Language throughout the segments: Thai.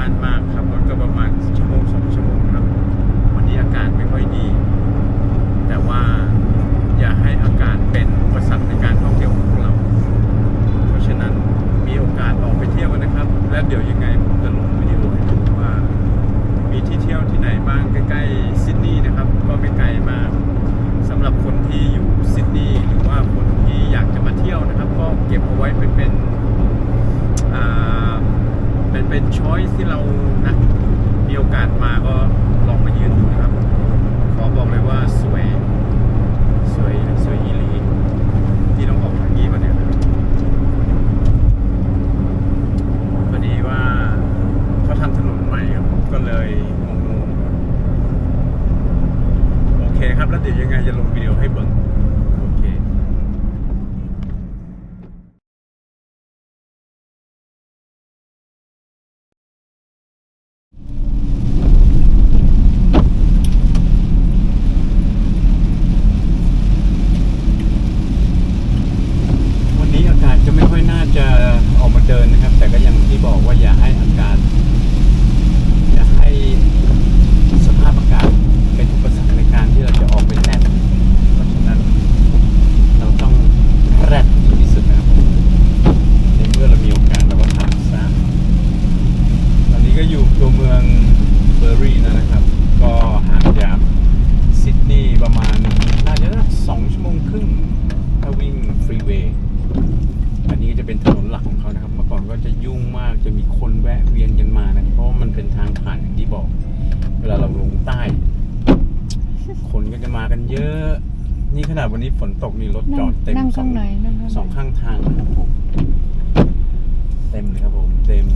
ไกลจากบ้านมากครับรถก็ประมาณชั่วโมงสองชั่วโมงครับ วันนี้อากาศไม่ค่อยดี แต่ว่าอย่าให้อากาศเป็นอุปสรรคในการท่องเที่ยวของพวกเรา เพราะฉะนั้นมีโอกาสออกไปเที่ยวกันนะครับ และเดี๋ยวยังไงผมจะลงวิดีโอให้ดูว่า มีที่เที่ยวที่ไหนบ้างใกล้ๆซิดนีย์นะครับ ก็ไม่ไกลมากสำหรับคนที่อยู่ซิดนีย์หรือว่าคนที่อยากจะมาเที่ยวนะครับ ก็เก็บเอาไว้เป็นเป็นอ่าเป็นเป็นช้อยที่เรานะมีโอกาสมาก็ลองมายืนดูนะครับ ขอบอกเลยว่าสวย สวยสวยอีหลีที่ต้องออกทางนี้มาเนี่ยพอดีว่าเขาทำถนนใหม่ครับ ก็เลยงงๆโอเคครับ แล้วเดี๋ยวยังไงจะลงวิดีโอให้เบิ่งโอเค วันนี้อากาศจะไม่ค่อยน่าจะออกมาเดินนะครับ แต่ก็อย่างที่บอกว่าอย่าให้อากาศ อย่าให้สภาพอากาศเป็นอุปสรรคในการที่เราจะออกไปแน่นเพราะฉะนั้น เราต้องแรดให้ที่สุดนะครับผมในเมื่อเรามีโอกาสเราก็ทำซะตอนนี้ก็อยู่ตัวเมืองเบอร์รี่นะครับ ก็ห่างจากซิดนีย์ประมาณน่าจะสักสองชั่วโมงครึ่ง ถ้าวิ่งฟรีเวย์ อันนี้ก็จะเป็นถนนหลักของเขานะครับ เมื่อก่อนก็จะยุ่งมาก จะมีคนแวะเวียนกันมานะครับ เพราะว่ามันเป็นทางผ่านอย่างที่บอก เวลาเราลงใต้ คนก็จะมากันเยอะ นี่ขนาดวันนี้ฝนตกนี่รถจอดเต็มนั่งสข้าองงในนั่งข้างในสองข้างทางนะครับผมเต็มเลยครับผมเต็ม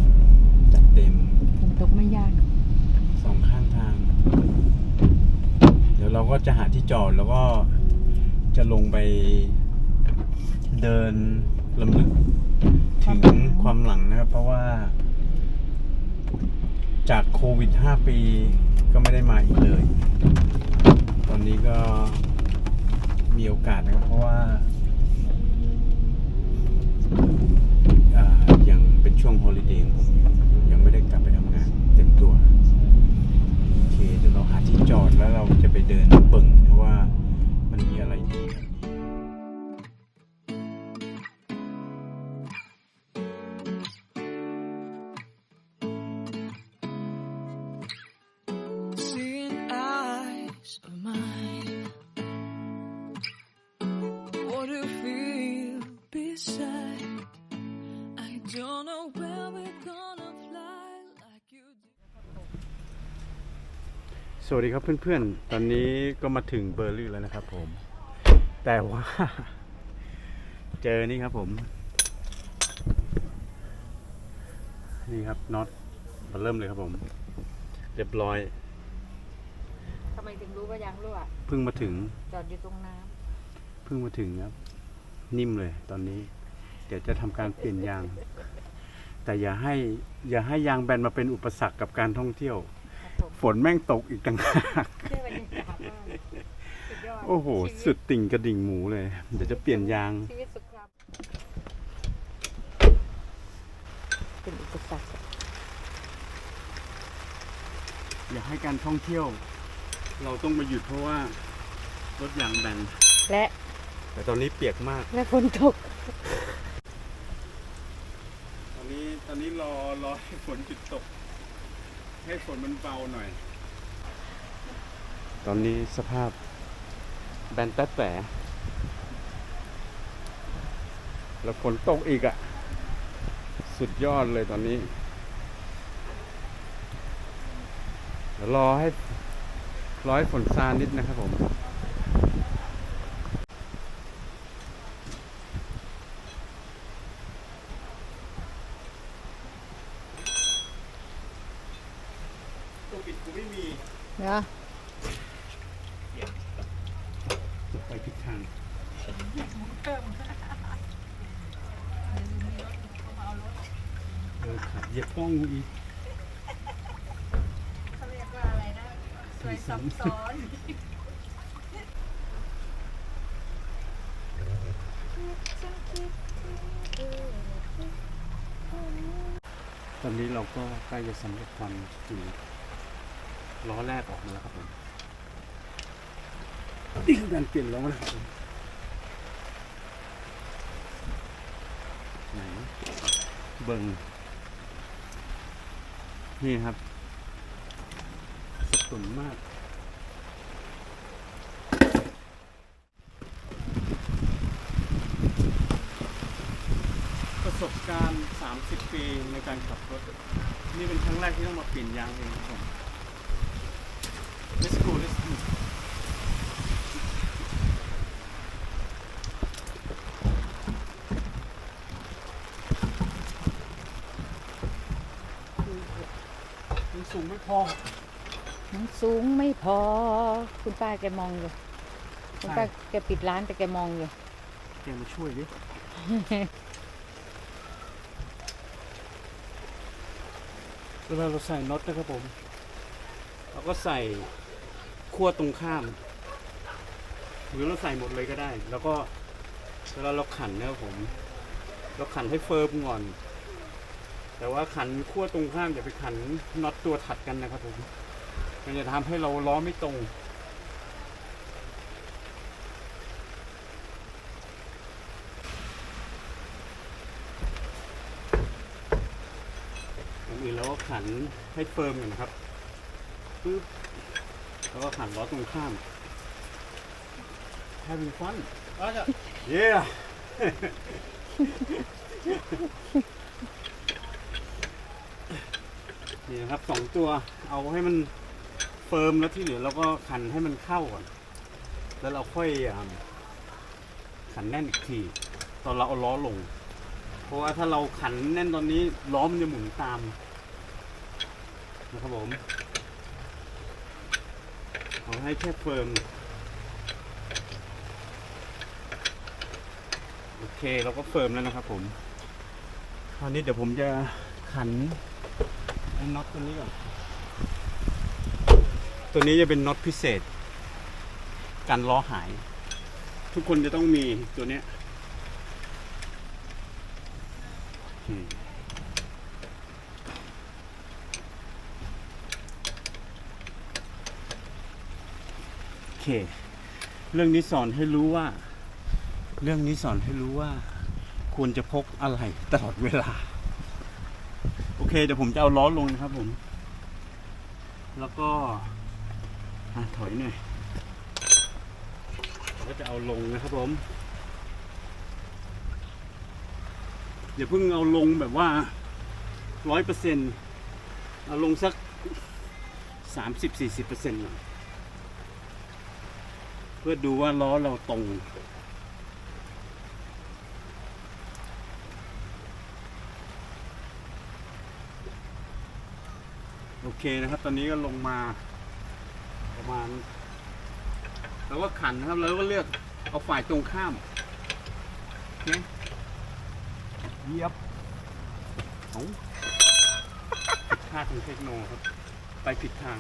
จัดเต็ม ฝนตกไม่ยาก สองข้างทาง เดี๋ยวเราก็จะหาที่จอดแล้วก็จะลงไปเดินลำลึกถึงความหลังนะครับ เพราะว่า จากโควิด 5 ปีก็ไม่ได้มาอีกเลย ตอนนี้ก็มีโอกาสนะครับ เพราะว่าอ่ายังเป็นช่วงฮอลิเดย์ผมยังไม่ได้กลับไปทำงานเต็มตัว โอเคเดี๋ยวเราหาที่จอดแล้วเราจะไปเดินเบิ่งนะว่ามันมีอะไรดี สวัสดีครับเพื่อนๆ ตอนนี้ก็มาถึงเบอร์ลี่แล้วนะครับผม แต่ว่า เจอนี่ครับผม นี่ครับน็อตมาเริ่มเลยครับผม เรียบร้อย ทำไมถึงรู้ว่ายางรั่วเพิ่งมาถึง จอดอยู่ตรงน้เพิ่งมาถึงครับ นิ่มเลยตอนนี้ เดี๋ยวจะทำการเปลี่ยนยาง แต่อย่าให้ อย่าให้ยางแบนมาเป็นอุปสรรคกับการท่องเที่ยวำครับผม ฝนแม่งตกอีกต่างหากเชื่อบรรยากาศมากสุดยอดโอ้โห สุดติ่งกระดิ่งหมูเลย เดี๋ยวจะเปลี่ยนยางชีวิตสุดครับเป็นอุปสรรคอยากให้การท่องเที่ยว เราต้องมาหยุดเพราะว่ารถยางแบนและแต่ตอนนี้เปียกมาก และฝนตก ตอนนี้ตอนนี้รอรอให้ฝนหยุดตก ให้ฝนมันเบาหน่อย ตอนนี้สภาพแบนแต๊ดแผลแล้วฝนตกอีกอะ่ะ สุดยอดเลยตอนนี้เดี๋ยวรอให้รอให้ฝนซานิดนะครับผม ตัวปิดกูไม่มีเนาะไปผิดทางเออขับเหยียบกล้องอีกเขาเรียกว่าอะไรนะสวยซับซ้อนตอนนี้เราก็ใกล้จะสำเร็จความถี่ ล้อแรกออกมาแล้วครับผมนี่คือการเปลี่ยนล้อนะครับผมไหนเบิงนี่ครับสะตุนมากประสบการณ์ 30 ปีในการขับรถ นี่เป็นครั้งแรกที่ต้องมาเปลี่ยนยางเองครับผม สูงไม่พอ มันสูงไม่พอ คุณป้าแกมองอยู่คุณป้าแกปิดร้านแต่แกมองอยู่แกมาช่วยดิเวลาเราใส่น็อตนะครับผม เราก็ใส่ขั้วตรงข้าม หรือเราใส่หมดเลยก็ได้ แล้วก็เวลาเราขันนะครับผม เราขันให้เฟิร์มก่อน แต่ว่าขันขั้วตรงข้ามอย่าไปขันน็อตตัวถัดกันนะครับผมมันจะทำให้เราล้อไม่ตรงก่อนอื่นเราก็ขันให้เฟิร์มก่อนนะครับปึ๊บแล้วก็ขันล้อตรงข้าม having fun yeah นี่นะครับสองตัวเอาให้มันเฟิร์มแล้วที่เหลือเราก็ขันให้มันเข้าก่อน แล้วเราค่อยขันแน่นอีกที ตอนเราเอาล้อลง เพราะว่าถ้าเราขันแน่นตอนนี้ล้อมันจะหมุนตามนะครับผมเอาให้แค่เฟิร์มโอเคเราก็เฟิร์มแล้วนะครับผม คราวนี้เดี๋ยวผมจะขัน น็อตตัวนี้ก่อน ตัวนี้จะเป็นน็อตพิเศษ กันล้อหาย ทุกคนจะต้องมีตัวเนี้ยโอเค เรื่องนี้สอนให้รู้ว่า เรื่องนี้สอนให้รู้ว่า ควรจะพกอะไรตลอดเวลา เคเดี๋ยวผมจะเอาล้อลงนะครับผม แล้วก็อถอยหน่อยก็จะเอาลงนะครับผมอย่าเพิ่งเอาลงแบบว่าร้อยเปอร์เซ็นต์เอาลงสักสามสิบสี่สิบเปอร์เซ็นต์เพื่อดูว่าล้อเราตรง เคนะครับ ตอนนี้ก็ลงมา ประมาณแล้วก็ขันนะครับ แล้วก็เลือกเอาฝ่ายตรงข้ามโอเคเยียบเอาผิดพลาดทางเทคโนครับ ไปผิดทาง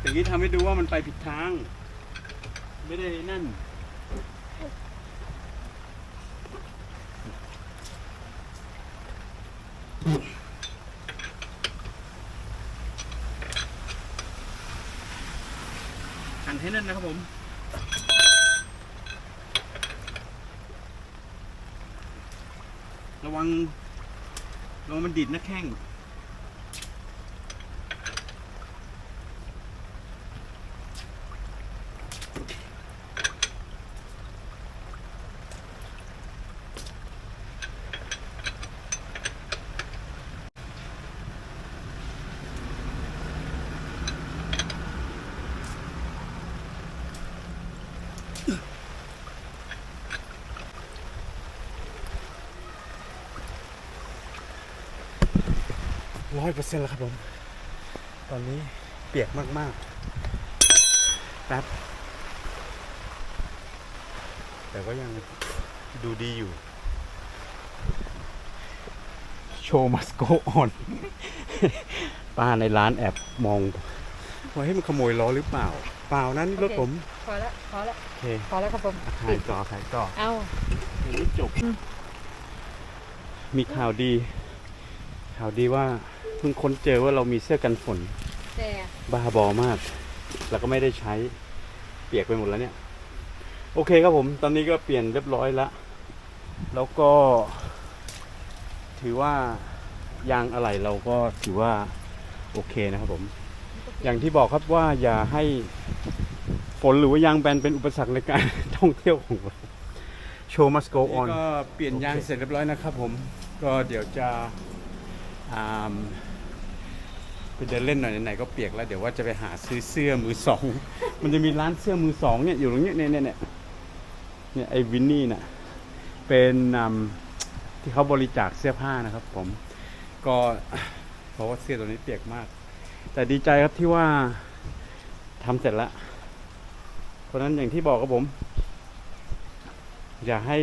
อย่างนี้ทำให้ดูว่ามันไปผิดทาง ไม่ได้นั่น หั นนะครับผมระวังระวังมันดิดนะแข้ง ร้อยเปอร์เซ็นต์แล้วครับผม ตอนนี้เปียกมากๆแป๊บแต่ก็ยังดูดีอยู่ โชว์มัสโกออนป้าในร้านแอบมองว่าให้มันขโมยล้อหรือเปล่า เปล่านั้นรถผม พอละพอละโอเคพอแล้วครับผมถ่ายต่อถ่ายต่อเอายังไม่จบอืมมีข่าวดี ข่าวดีว่าเพิ่งค้นเจอว่าเรามีเสื้อกันฝน แต่บ้าบอมาก แล้วก็ไม่ได้ใช้ เปียกไปหมดแล้วเนี่ย โอเคครับผม ตอนนี้ก็เปลี่ยนเรียบร้อยแล้ว แล้วก็ ถือว่ายางอะไหล่เราก็ถือว่าโอเคนะครับผม อย่างที่บอกครับว่าอย่าให้ฝนหรือว่ายางแบนเป็นอุปสรรคในการ ท่องเที่ยวของเราโชว์มัสโกออนก็เปลี่ยนยางเสร็จเรียบร้อยนะครับผม ก็เดี๋ยวจะอ่า ไปเดินเล่นหน่อยไหนๆก็เปียกแล้วเดี๋ยวว่าจะไปหาซื้อเสื้อมือสอง มันจะมีร้านเสื้อมือสองเนี่ยอยู่ตรงนี้เนี่ยเนี่ยเนี่ยเนี่ยไอ้วินนี่น่ะเป็นที่เขาบริจาคเสื้อผ้านะครับผมก็เพราะว่าเสื้อตัวนี้เปียกมาก แต่ดีใจครับที่ว่าทำเสร็จแล้วเพราะนั้นอย่างที่บอกครับผม อย่าให้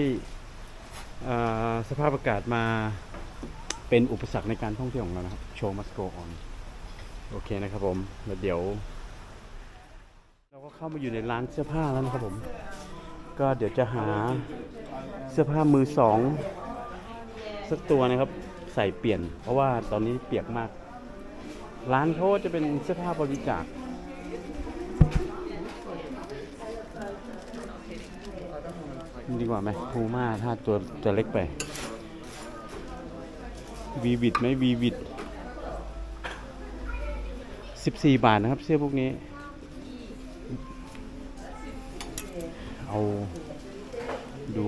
สภาพอากาศมาเป็นอุปสรรคในการท่องเที่ยวของเรานะครับ โชว์มัสโกออน โอเคนะครับผมแล้วเดี๋ยว เราก็เข้ามาอยู่ในร้านเสื้อผ้าแล้วนะครับผม ก็เดี๋ยวจะหาเสื้อผ้ามือสองสักตัวนะครับ ใส่เปลี่ยน เพราะว่าตอนนี้เปียกมาก ร้านเขาจะเป็นเสื้อผ้าบริจาคดีกว่าไหมพูม่าถ้าตัวตัวเล็กไปวีวิดไหมวีวิด สิบสี่บาทนะครับ เสื้อพวกนี้ เอา ดู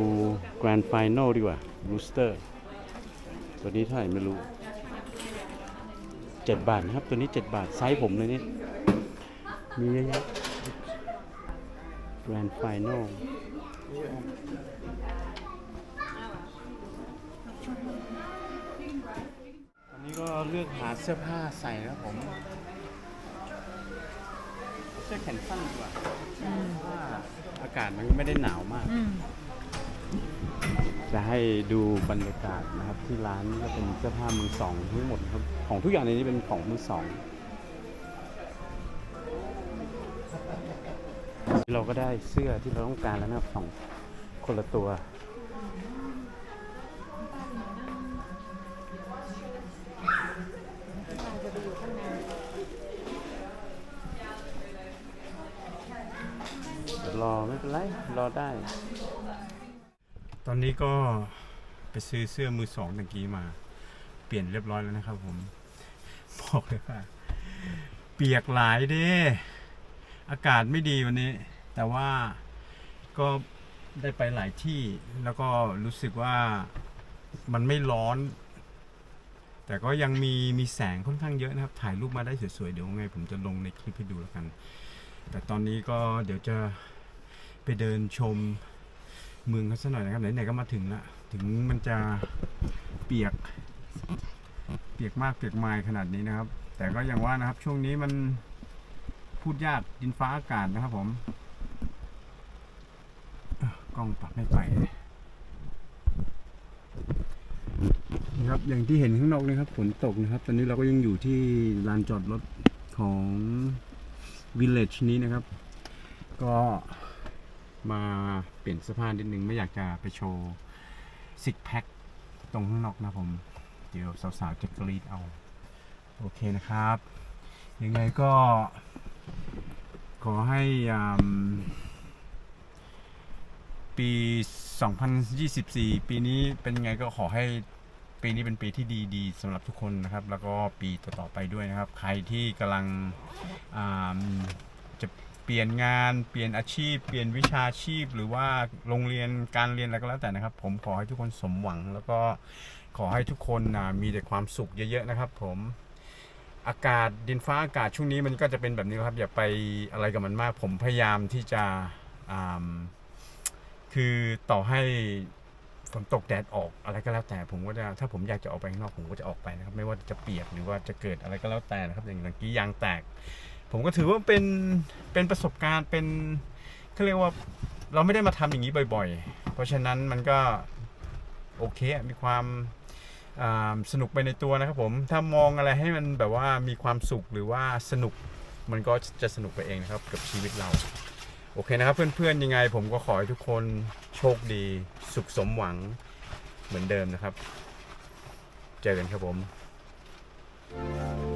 Grand Final ดีกว่า Rooster ตัวนี้เท่าไหร่ไม่รู้เจ็ดบาทนะครับ ตัวนี้เจ็ดบาท ไซส์ผมเลยนี่ มีเยอะแยะ Grand Final ตอนนี้ก็เลือกหาเสื้อผ้าใส่ครับผม เสื้อแขนสั้นดีกว่าอืมเพราะว่าอากาศมันก็ไม่ได้หนาวมาก อืมจะให้ดูบรรยากาศนะครับ ที่ร้านก็เป็นเสื้อผ้ามือสองทั้งหมดครับของทุกอย่างในนี้เป็นของมือสองเราก็ได้เสื้อที่เราต้องการแล้วนะครับสองคนละตัว เป็นไร รอได้ ตอนนี้ก็ไปซื้อเสื้อมือสองตะกี้มา เปลี่ยนเรียบร้อยแล้วนะครับ ผมบอกเลยว่าเปียกหลายเด้อากาศไม่ดีวันนี้ แต่ว่าก็ได้ไปหลายที่ แล้วก็รู้สึกว่ามันไม่ร้อน แต่ก็ยังมีมีแสงค่อนข้างเยอะนะครับ ถ่ายรูปมาได้สวยๆ เดี๋ยวไง ผมจะลงในคลิปให้ดูแล้วกัน แต่ตอนนี้ก็เดี๋ยวจะ ไปเดินชมเมืองเขาสักหน่อยนะครับไหนๆก็มาถึงละถึงมันจะเปียก เปียกมากเปียกไมายขนาดนี้นะครับ แต่ก็อย่างว่านะครับช่วงนี้มันพูดยากดินฟ้าอากาศนะครับผมกล้องปรับไม่ไปนี่ครับอย่างที่เห็นข้างนอกนี่ครับฝนตกนะครับ ตอนนี้เราก็ยังอยู่ที่ลานจอดรถของ Village นี้นะครับ ก็ มาเปลี่ยนเสื้อผ้านิดนึงไม่อยากจะไปโชว์ซิกแพคตรงข้างนอกนะผม เดี๋ยวสาวๆจะกรีดเอา โอเคนะครับ ยังไงก็ ขอให้อืมปี 2024 ปีนี้เป็นยังไงก็ขอให้ปีนี้เป็นปีที่ดีๆสำหรับทุกคนนะครับ แล้วก็ปีต่อๆไปด้วยนะครับ ใครที่กำลังอ่า เปลี่ยนงาน เปลี่ยนอาชีพ เปลี่ยนวิชาชีพ หรือว่าโรงเรียนการเรียนอะไรก็แล้วแต่นะครับ ผมขอให้ทุกคนสมหวัง แล้วก็ขอให้ทุกคนมีแต่ความสุขเยอะๆนะครับ ผมอากาศดินฟ้าอากาศช่วงนี้มันก็จะเป็นแบบนี้ครับ อย่าไปอะไรกับมันมาก ผมพยายามที่จะคือต่อให้ฝนตกแดดออกอะไรก็แล้วแต่ ผมก็จะถ้าผมอยากจะออกไปข้างนอกผมก็จะออกไปนะครับ ไม่ว่าจะเปียกหรือว่าจะเกิดอะไรก็แล้วแต่นะครับ อย่างเมื่อกี้ยางแตก ผมก็ถือว่าเป็นเป็นประสบการณ์เป็นเขาเรียกว่าเราไม่ได้มาทำอย่างนี้บ่อย ๆ เพราะฉะนั้นมันก็โอเคมีความสนุกไปในตัวนะครับผม ถ้ามองอะไรให้มันแบบว่ามีความสุขหรือว่าสนุกมันก็จะสนุกไปเองนะครับกับชีวิตเรา โอเคนะครับ เพื่อนๆยังไง ผมก็ขอให้ทุกคนโชคดี สุขสมหวังเหมือนเดิมนะครับ เจอกันครับผม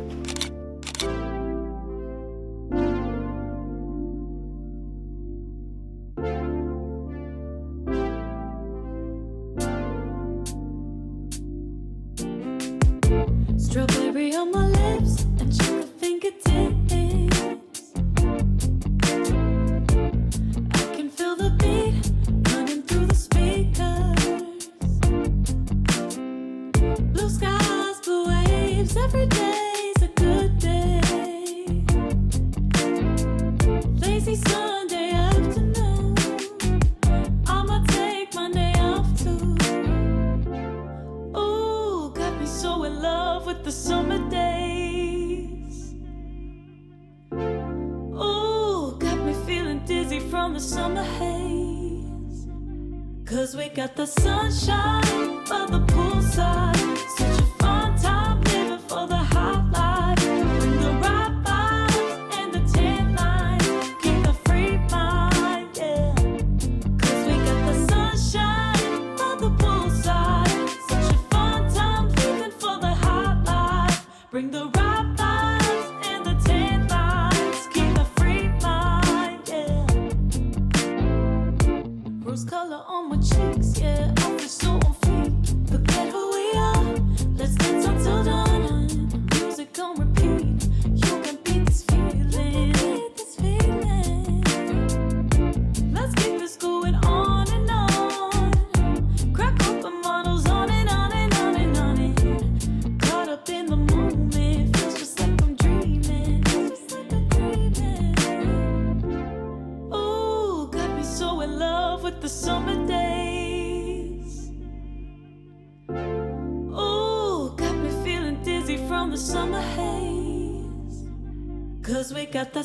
sunshine by the poolside.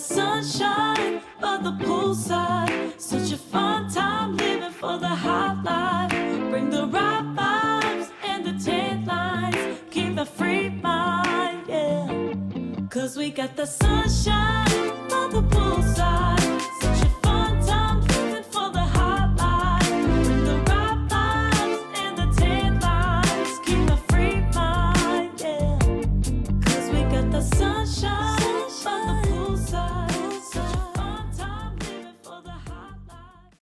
Sunshine by the poolside. Such a fun time living for the hot life. Bring the right vibes and the tan lines. Keep the free mind, yeah. Cause we got the sunshine